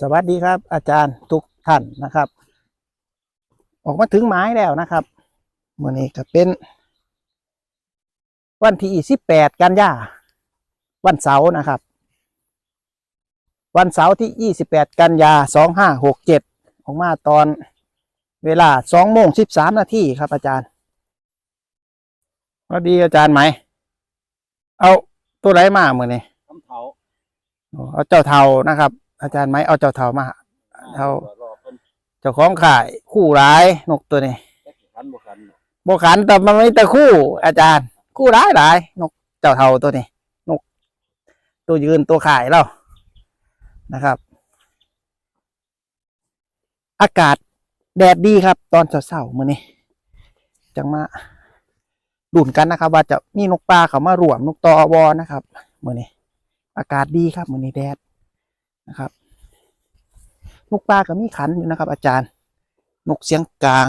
สวัสดีครับ อาจารย์ทุกท่านนะครับ ออกมาถึงไม้แล้วนะครับมื่อนี้ก็เป็น วันที่สิบแปดกันยาวันเสาร์นะครับ วันเสาร์ที่ยี่สิบแปดกันยาสองห้าหกเจ็ดออกมาตอนเวลาสองโมงสิบสามนาทีครับ อาจารย์สวัสดีอาจารย์ไหม เอาตัวไรมาเมื่อนี้คำเผาอ๋อเอาเจ้าเทานะครับ อาจารย์ไหมเอาเจ้าเทามาเท่ารอเพิ่นเจ้าของขายคู่ร้ายนกตัวนี้แค่ขันบ่ขันบขันแต่มันไม่แต่คู่ อาจารย์ คู่ร้ายหลายนกเจ้าเทาตัวนี้ นก ตัวยืนตัวขายเรานะครับ อากาศแดดดีครับ ตอนเช้าๆมื้อนี้จังมาดุนกันนะครับ ว่าจะมีนกปลาเขามารวมนกตอวอนะครับมื้อนี้อากาศดีครับมื้อนี้แดด นะครับนกปลาก็มีขันอยู่นะครับ อาจารย์ นกเสียงกลาง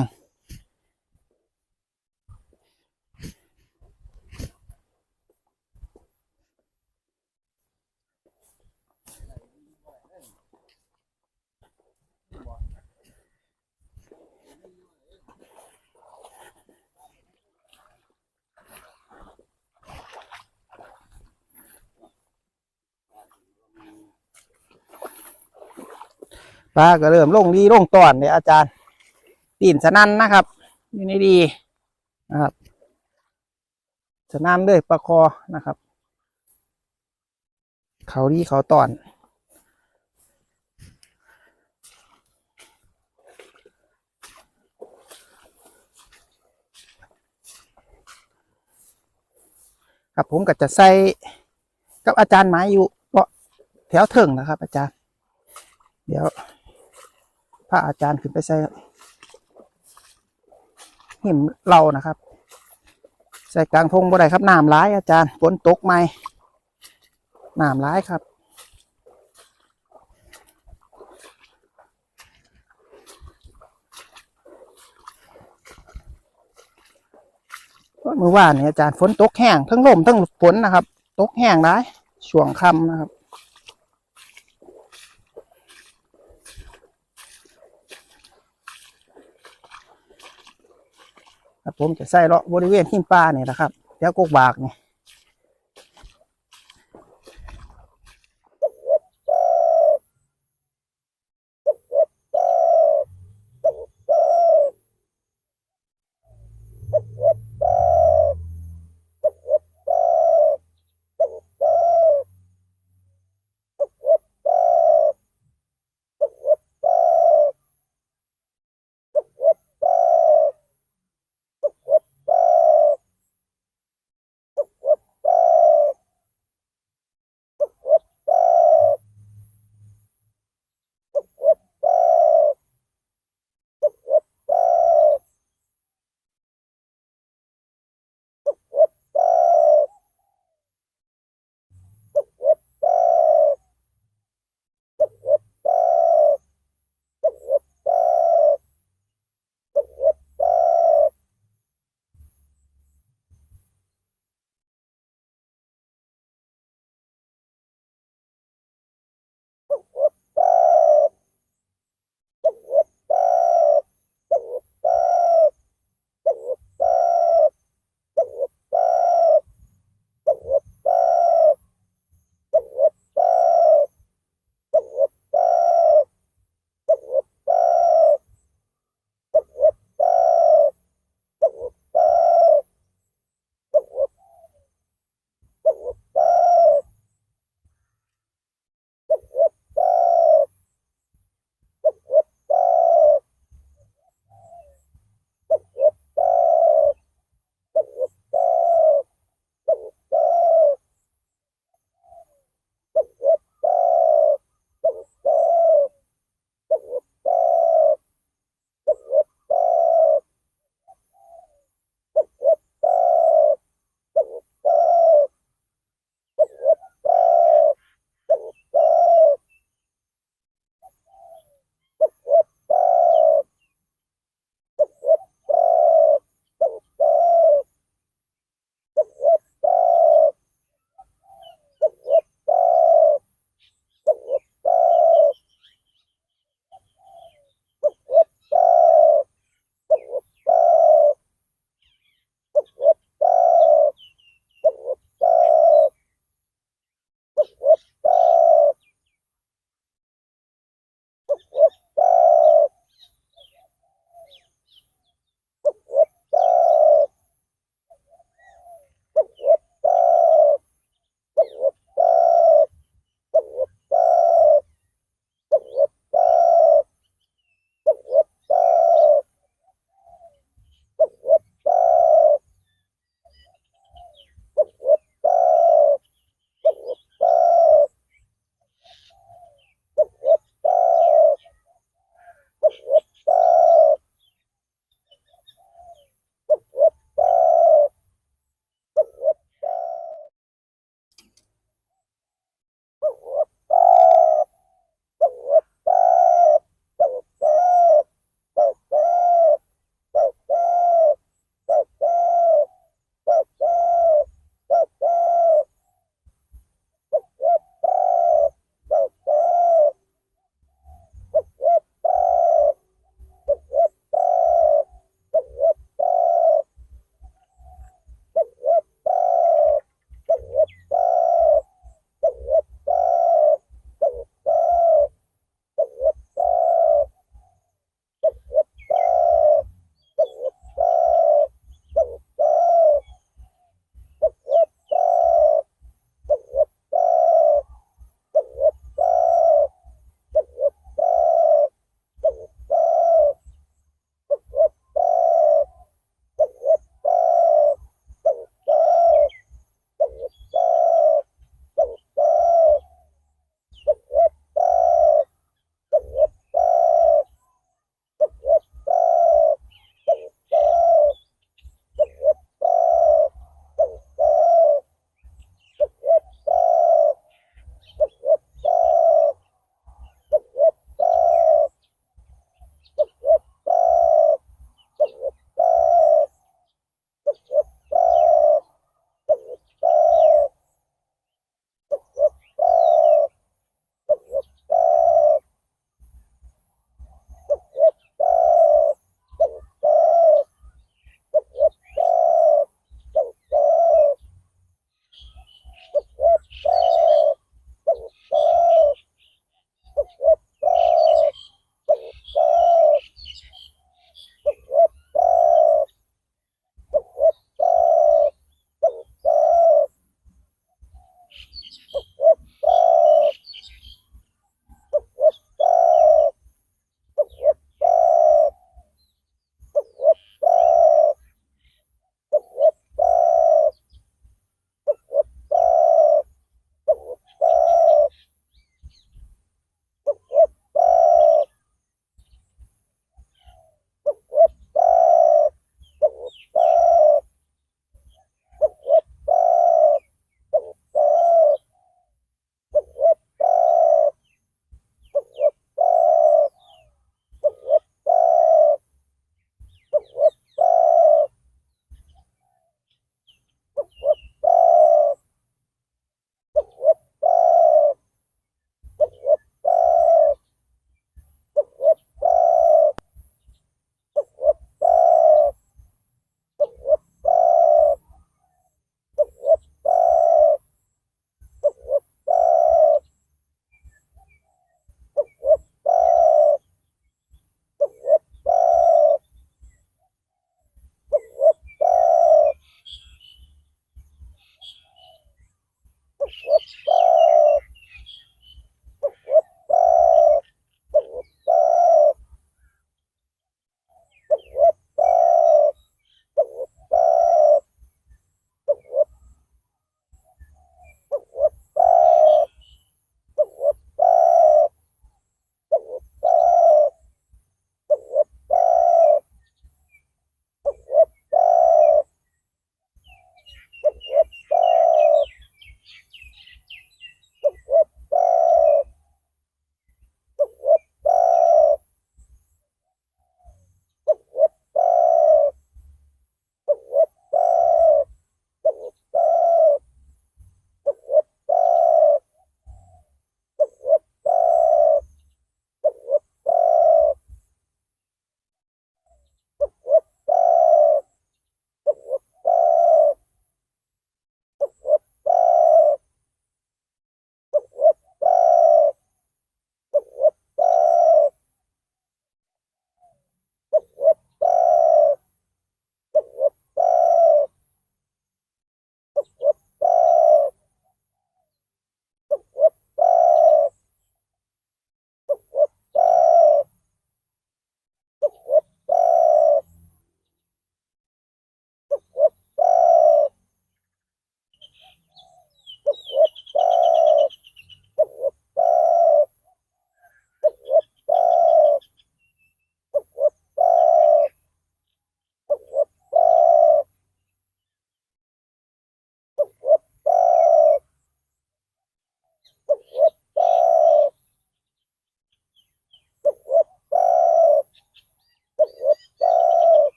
ปลาก็เริ่มลงดีลงตอนเลยอาจารย์ตีนสนั่นนะครับอยู่ในดีนะครับสนั่นเลยปลาคอนะครับ เขาดีเขาตอนครับผมก็จะใส่กับอาจารย์ไม้อยู่เปาะแถวเถิงนะครับ อาจารย์ เดี๋ยว ระอาจารย์ขึ้นไปใส่หิมเรานะครับ ใส่กลางทงบ่ได้ครับน้ำร้ายอาจารย์ฝนตกไหมน้ำร้ายครับเมื่อวานเนี่ยอาจารย์ฝนตกแห้งทั้งลมทั้งฝนนะครับ ตกแห้งได้ช่วงค่ำนะครับ ครับผมจะใส่เลาะบริเวณหิมปลาเนี่ยนะครับแถวกกบากเนี่ย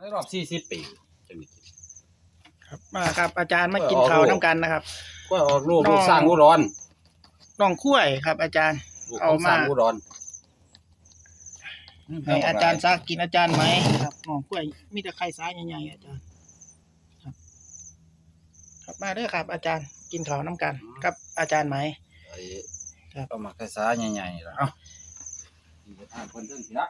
ในรอบสี่สิบปีจังนี้ครับมาครับ อาจารย์มากินข้าวน้ำกันนะครับ กล้วยออกลูกน้อง ลูกสร้างอุดรน้องคุ้วยครับ อาจารย์ ลูกเอาของสร้างมาอุดรให้อาจารย์ซักกินอาจารย์ไหมครับน้องคุ้วยมีแต่ไข่ซ้ายใหญ่ๆอาจารย์ครับ ครับมาเด้อครับ อาจารย์กินข้าวน้ำกันครับ อาจารย์ไหม ไอ้ครับ เอามาไข่สาใหญ่ๆแล้วเอ้านี่จะทานคนเรื่องเสีย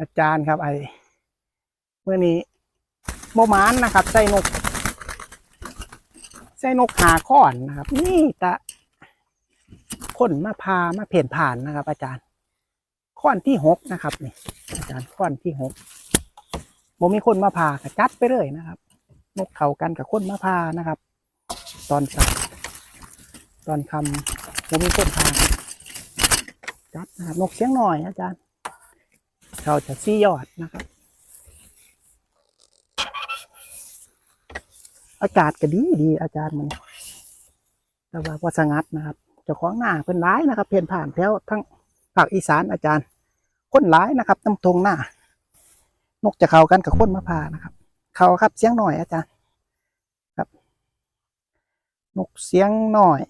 อาจารย์ครับไอ้เมื่อนี้โมมานนะครับใส่นกใส่นกหาข้อนนะครับ นี่ตะคนมาพามาเพ่นผ่านนะครับ อาจารย์ข้อนที่หกนะครับนี่อาจารย์ข้อนที่หกโมมีคนมาพากระจัดไปเลยนะครับ นกเขากันกับคนมาพานะครับ ตอนเช้าตอนคำโมมีคนพาจัดนะครับนกเสียงหน่อยอาจารย์ เขาจะซี่ยอดนะครับ อากาศก็ดีดีอาจารย์มันแต่ว่าวัสงัดนะครับเจ้าของหน้าเป็นร้ายนะครับ เพียนผ่านแถวทั้งภาคอีสานอาจารย์คนร้ายนะครับน้ำทงหน้านกจะเข้ากันกับคนมะพร้าวนะครับ เขาครับเสียงหน่อยอาจารย์ครับ นกเสียงหน่อย